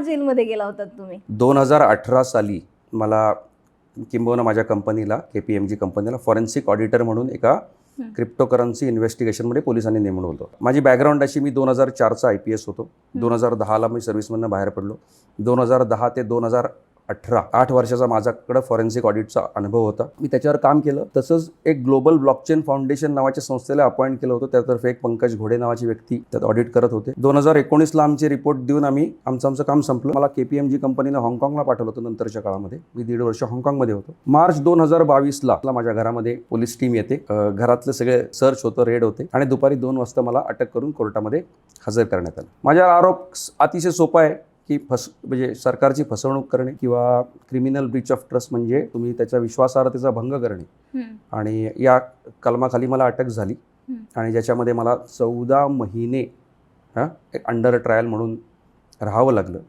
जेलमध्ये गेला होतात तुम्ही? दोन हजार अठरा साली मला किंबहुना माझ्या कंपनीला के पी एम जी कंपनीला फॉरेन्सिक ऑडिटर म्हणून एका. क्रिप्टोकरन्सी इन्व्हेस्टिगेशनमध्ये पोलिसांनी नेमणं होतं. माझी बॅकग्राऊंड अशी मी दोन हजार चारचा आय पी एस होतो. दोन हजार दहाला मी सर्व्हिसमधनं बाहेर पडलो. दोन हजार दहा ते दोन हजार अठरा आठ वर्षाचा माझ्याकडं फॉरेन्सिक ऑडिटचा अनुभव होता. मी त्याच्यावर काम केलं. तसंच एक ग्लोबल ब्लॉकचेन फाउंडेशन नावाच्या संस्थेला अपॉइंट केलं होतं. त्यातर्फे एक पंकज घोडे नावाची व्यक्ती त्यात ऑडिट करत होते. दोन हजार एकोणीसला आमचे रिपोर्ट देऊन आम्ही आमचं आमचं काम संपलं. मला के पी एम जी कंपनीनं हाँगकाँगला पाठवलं होतं नंतरच्या काळामध्ये. मी दीड वर्ष हाँगकाँगमध्ये होतो. मार्च दोन हजार बावीसला माझ्या घरामध्ये पोलीस टीम येते. घरातले सगळे सर्च होतं रेड होते. आणि दुपारी दोन वाजता मला अटक करून कोर्टामध्ये हजर करण्यात आलं. माझ्या आरोप अतिशय सोपा आहे. की फस म्हणजे सरकारची फसवणूक करणे किंवा क्रिमिनल ब्रीच ऑफ ट्रस्ट म्हणजे तुम्ही त्याच्या विश्वासार्हतेचा भंग करणे. आणि या कलमाखाली मला अटक झाली. आणि ज्याच्यामध्ये मला चौदा महिने हां एक अंडर ट्रायल म्हणून राहावं लागलं